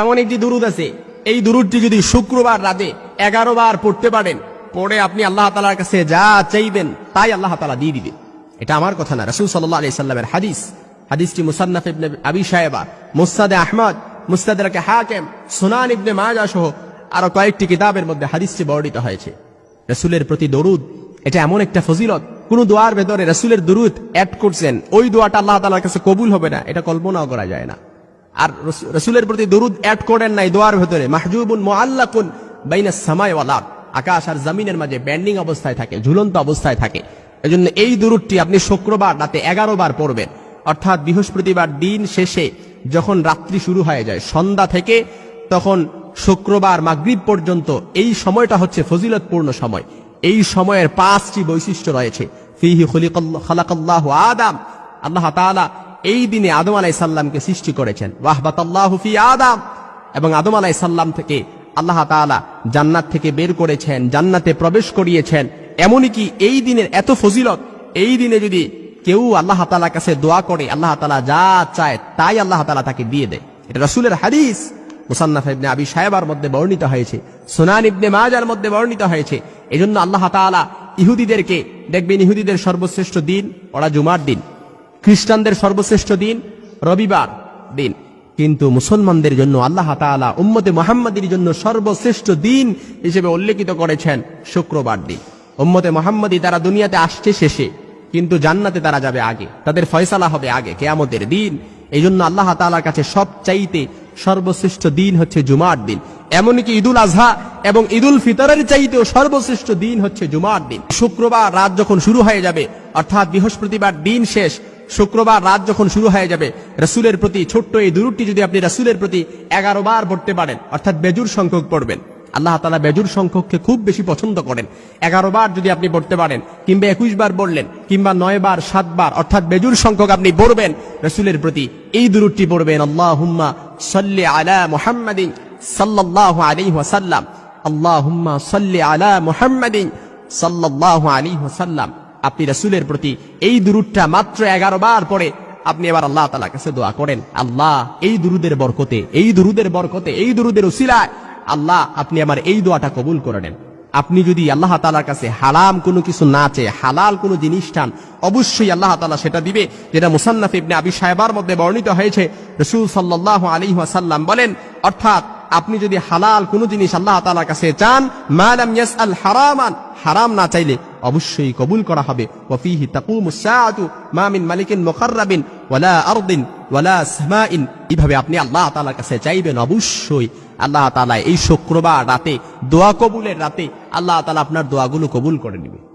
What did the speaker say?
এমন একটি দুরুদ আছে। এই দুরুদটি যদি শুক্রবার রাতে এগারো বার পড়তে পারেন, পড়ে আপনি আল্লাহ তালার কাছে যা চাইবেন, তাই আল্লাহ তালা দিয়ে দিবে। এটা আমার কথা না, রসুল সাল্লাহ আলি সাল্লামের হাদিস। হাদিসটি মুসান্নাফ ইবনে আবি সাহেবা মুস্তাদে আহমদ মুস্তাদে হাকেম, সুনান ইবনে মাজা সহ আরও কয়েকটি কিতাবের মধ্যে হাদিসটি বর্ণিত হয়েছে। রসুলের প্রতি দরুদ, এটা এমন একটা ফজিলত। কোন দোয়ার ভেতরে রসুলের দরুদ অ্যাড করছেন, ওই দোয়াটা আল্লাহ তালার কাছে কবুল হবে না, এটা কল্পনাও করা যায় না। আর রসুলের প্রতি দরুদ অ্যাড করেন নাই দোয়ার ভেতরে। মাহজুবুন মোয়াল্লাকুন বাইনা ওয়ালাদ আকাশ আর জমিনের মাঝে ব্যান্ডিং অবস্থায় থাকে, ঝুলন্ত অবস্থায় থাকে। এজন্য এই দুরুদটি আপনি শুক্রবার রাতে এগারো বার পড়বেন। অর্থাৎ বৃহস্পতিবার দিন শেষে যখন রাত্রি শুরু হয়ে যায়, সন্ধ্যা থেকে তখন শুক্রবার মাগরিব পর্যন্ত এই সময়টা হচ্ছে ফজিলতপূর্ণ সময়। এই সময়ের পাঁচটি বৈশিষ্ট্য রয়েছে। ফিহি খালাকাল্লাহু আদাম। আল্লাহ তাআলা এই দিনে আদম আলাই সাল্লামকে সৃষ্টি করেছেন। ওয়াহবাতাল্লাহু ফি আদাম। এবং আদম আলাই সাল্লাম থেকে আল্লাহ তাআলা জান্নাত থেকে বের করেছেন, জান্নাতে প্রবেশ করিয়েছেন। এমনই কি এই দিনের এত ফজিলত? এই দিনে যদি কেউ আল্লাহ তাআলার কাছে দোয়া করে, আল্লাহ তাআলা যা চায় তাই আল্লাহ তাআলা তাকে দিয়ে দেয়। এটা রসুলের হাদিস। মুসান্নাফ ইবনে আবি সাহেবার মধ্যে বর্ণিত হয়েছে। সোনান ইবনে মাজার মধ্যে বর্ণিত হয়েছে। এজন্য আল্লাহ তাআলা ইহুদিদেরকে দেখবেন ইহুদিদের সর্বশ্রেষ্ঠ দিন, ওরা জুমার দিন। খ্রিস্টানদের সর্বশ্রেষ্ঠ দিন, রবিবার দিন। কিন্তু মুসলমানদের জন্য আল্লাহ তাআলা উম্মতে মোহাম্মদের জন্য সর্বশ্রেষ্ঠ দিন হিসেবে উল্লেখিত করেছেন শুক্রবার দিন। উম্মতে মোহাম্মদী তারা দুনিয়াতে আসছে শেষে, কিন্তু জান্নাতে তারা যাবে আগে। তাদের ফয়সালা হবে আগে, কেয়ামতের দিন। এই জন্য আল্লাহ তাআলার কাছে সব চাইতে সর্বশ্রেষ্ঠ দিন হচ্ছে জুমার দিন। এমনকি ঈদুল আজহা এবং ঈদুল ফিতরের চাইতেও সর্বশ্রেষ্ঠ দিন হচ্ছে জুমার দিন। শুক্রবার রাত যখন শুরু হয়ে যাবে, অর্থাৎ বৃহস্পতিবার দিন শেষ শুক্রবার রাত যখন শুরু হয়ে যাবে, রসুলের প্রতি ছোট্ট এই দুরুটি যদি আপনি রসুলের প্রতি এগারো বার পড়তে পারেন, অর্থাৎ বেজুর সংখ্যক পড়বেন। আল্লাহ তালা বেজুর সংখ্যককে খুব বেশি পছন্দ করেন। এগারো বার যদি আপনি পড়তে পারেন, কিংবা একুশ বার বললেন কিংবা নয় বার, সাত বার, অর্থাৎ বেজুর সংখ্যক আপনি পড়বেন, রসুলের প্রতি এই দুরুটি পড়বেন আল্লাহ হুম্মা সাল্লি আলা মুহাম্মাদিন সাল্লাল্লাহু আলাইহি ওয়াসাল্লাম। আল্লাহ হুম্মা সাল্লি আলা মুহাম্মাদিন সাল্লাল্লাহু আলাইহি ওয়াসাল্লাম। আপনি রসুলের প্রতি এই দুরুদটা মাত্র এগারো বার পরে আপনি এবার আল্লাহ তালার কাছে দোয়া করেন, আল্লাহ, এই দুরুদের বরকতে, এই দুরুদের বরকতে, এই দুরুদের উসিলায় আল্লাহ, আপনি আমার এই দোয়াটা কবুল করে নেন। আপনি যদি আল্লাহ তালার কাছে হালাম কোনো কিছু না চেয়ে, হালাল কোনো জিনিস চান, অবশ্যই আল্লাহ তালা সেটা দিবে, যেটা মুসান্নাফ ইবনে আবি সাহেবার মধ্যে বর্ণিত হয়েছে। রসুল সাল্লাহ আলী ওয়াসাল্লাম বলেন, অর্থাৎ আপনি যদি হালাল কোনো জিনিস আল্লাহ তালার কাছে চান হারামান, হারাম না চাইলে অবশ্যই কবুল করা হবে। ওয়াফিহি তাকুমুসাআতু মা মিন মালিকিন মুকাররাবিন ওয়ালা আরদিন ওয়ালা সামাইন। এইভাবে আপনি আল্লাহ তাআলার কাছে চাইবেন অবশ্যই। আল্লাহ তাআলা এই শুক্রবার রাতে দোয়া কবুলের রাতে আল্লাহ তাআলা আপনার দোয়াগুলো কবুল করে নেবে।